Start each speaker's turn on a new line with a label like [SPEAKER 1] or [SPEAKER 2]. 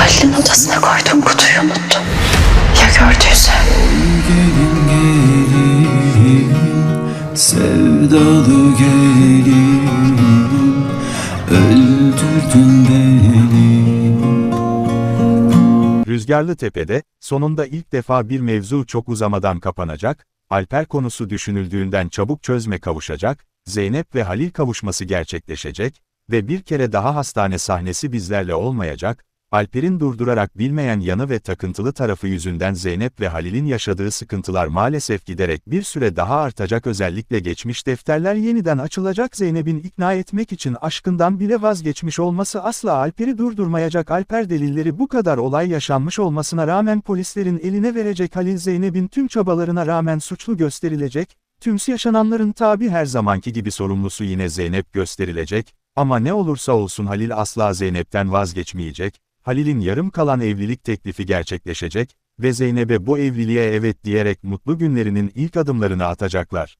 [SPEAKER 1] Halil'in odasına koyduğum kutuyu unuttum. Ya gördüyse?
[SPEAKER 2] Gelin gelin Sevdalı gelin Öldürdün beni
[SPEAKER 3] Rüzgarlı Tepe'de, sonunda ilk defa bir mevzu çok uzamadan kapanacak, Alper konusu düşünüldüğünden çabuk çözme kavuşacak, Zeynep ve Halil kavuşması gerçekleşecek ve bir kere daha hastane sahnesi bizlerle olmayacak, Alper'in durdurarak bilmeyen yanı ve takıntılı tarafı yüzünden Zeynep ve Halil'in yaşadığı sıkıntılar maalesef giderek bir süre daha artacak. Özellikle geçmiş defterler yeniden açılacak. Zeynep'in ikna etmek için aşkından bile vazgeçmiş olması asla Alper'i durdurmayacak. Alper delilleri bu kadar olay yaşanmış olmasına rağmen polislerin eline verecek Halil Zeynep'in tüm çabalarına rağmen suçlu gösterilecek, tüm yaşananların tabi her zamanki gibi sorumlusu yine Zeynep gösterilecek, ama ne olursa olsun Halil asla Zeynep'ten vazgeçmeyecek, Halil'in yarım kalan evlilik teklifi gerçekleşecek ve Zeynep'e bu evliliğe evet diyerek mutlu günlerinin ilk adımlarını atacaklar.